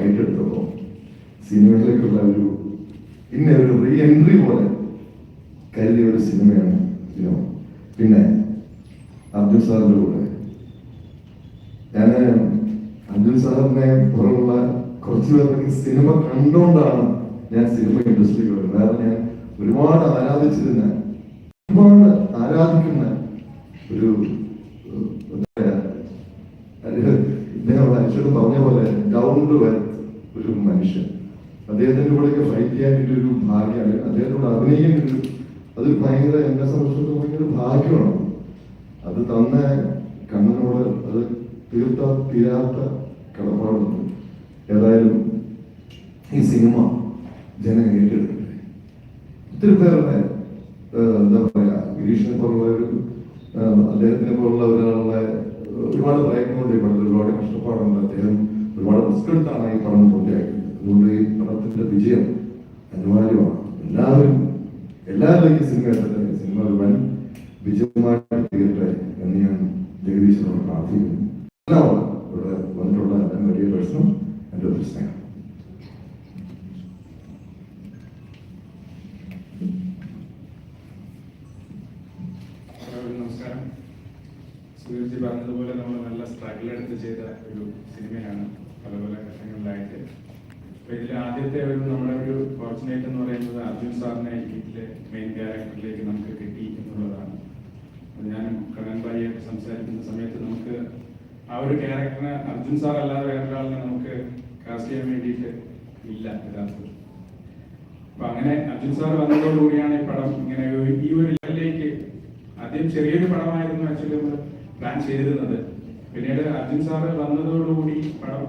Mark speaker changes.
Speaker 1: Fight എടുത്തപ്പോൾ സിനിമയിലേക്കുള്ള ഒരു പിന്നെ ഒരു റീ എൻട്രി പോലെ കരുതിയ ഒരു സിനിമയാണ് സിനിമ പിന്നെ അബ്ദുൽ സാറിന്റെ കൂടെ. ഞാൻ അബ്ദുൽ സാറിനെ പോലുള്ള കുറച്ച് പേർക്ക് സിനിമ കണ്ടുകൊണ്ടാണ് ഞാൻ സിനിമ ഇൻഡസ്ട്രിയിൽ വരുന്നത്. കാരണം ഞാൻ ഒരുപാട് ആരാധിച്ചിരുന്ന ഒരുപാട് ആരാധിക്കുന്ന ഒരു ഇദ്ദേഹം മനുഷ്യൻ പറഞ്ഞ പോലെ ഡൗൺ ടു ഒരു മനുഷ്യൻ. അദ്ദേഹത്തിന്റെ കൂടെയൊക്കെ ഫൈറ്റ് ചെയ്യാൻ കിട്ടിയ ഒരു ഭാഗ്യമാണ് അദ്ദേഹത്തോട് അഭിനയിക്കാൻ കിട്ടും അതൊരു ഭയങ്കര എന്നെ സംബന്ധിച്ചിടത്തോളം ഭയങ്കര ഭാഗ്യമാണ്. അത് തന്ന കണ്ണനോട് അത് തീർത്ത തീരാത്ത കടപ്പാടുണ്ട് ഏതായാലും ഈ സിനിമ ജനം ഏറ്റെടുക്കട്ടെ ഒത്തിരി പേരുടെ എന്താ പറയാ ഗിരീഷിനെ പോലുള്ള ഒരു അദ്ദേഹത്തിനെ പോലുള്ള ഒരാളുടെ ഒരുപാട് പ്രയത്നമുണ്ട് കൊണ്ട് ഒരുപാട് കഷ്ടപ്പാടുണ്ട്. അദ്ദേഹം ഒരുപാട് റിസ്ക് എടുത്താണ് ഈ പടം പൂർത്തിയാക്കിയത്. അതുകൊണ്ട് ഈ പടത്തിന്റെ വിജയം അനിവാര്യമാണ്. എല്ലാവരും എല്ലാവരിലേക്കും സിനിമ എത്തട്ടെ. സിനിമ ഒരു വൻ വിജയമായിട്ട് തീരട്ടെ എന്ന് ഞാൻ ജഗദീശനോട് പ്രാർത്ഥിക്കുന്നു. എല്ലാവരും ഇവിടെ വന്നിട്ടുള്ള എല്ലാം വലിയ പ്രശ്നം എന്റെ ഒരു സ്നേഹം.
Speaker 2: നമസ്കാരം. സുധീർജി പറഞ്ഞതുപോലെ നമ്മൾ എടുത്ത് ചെയ്ത ഒരു സിനിമയാണ് പല പല ഘട്ടങ്ങളിലായിട്ട്. അപ്പൊ ഇതിൽ ആദ്യത്തെ ഒരു നമ്മുടെ ഒരു ഫോർച്ചുനേറ്റ് എന്ന് പറയുന്നത് അർജുൻ സാറിനെ ഇതിലെ മെയിൻ ക്യാരക്ടറിലേക്ക് നമുക്ക് കിട്ടി എന്നുള്ളതാണ്. അത് ഞാൻ കണ്ണൻ സംസാരിക്കുന്ന സമയത്ത് നമുക്ക് ആ ഒരു ക്യാരക്ടറിനെ അർജുൻ സാർ അല്ലാതെ വേറൊരാളിനെ നമുക്ക് കാസ്റ്റ് ചെയ്യാൻ വേണ്ടിയിട്ട് ഇല്ല യഥാർത്ഥത്തിൽ. അപ്പൊ അങ്ങനെ അർജുൻ സാർ വന്നതോടുകൂടിയാണ് ഈ പടം ഇങ്ങനെ ഈ ഒരു ലെവലിലേക്ക് ആദ്യം ചെറിയൊരു പടമായിരുന്നു ആക്ച്വലി നമ്മൾ പ്ലാൻ ചെയ്തിരുന്നത്. പിന്നീട് അർജുൻ സാറ് വന്നതോടുകൂടി പടം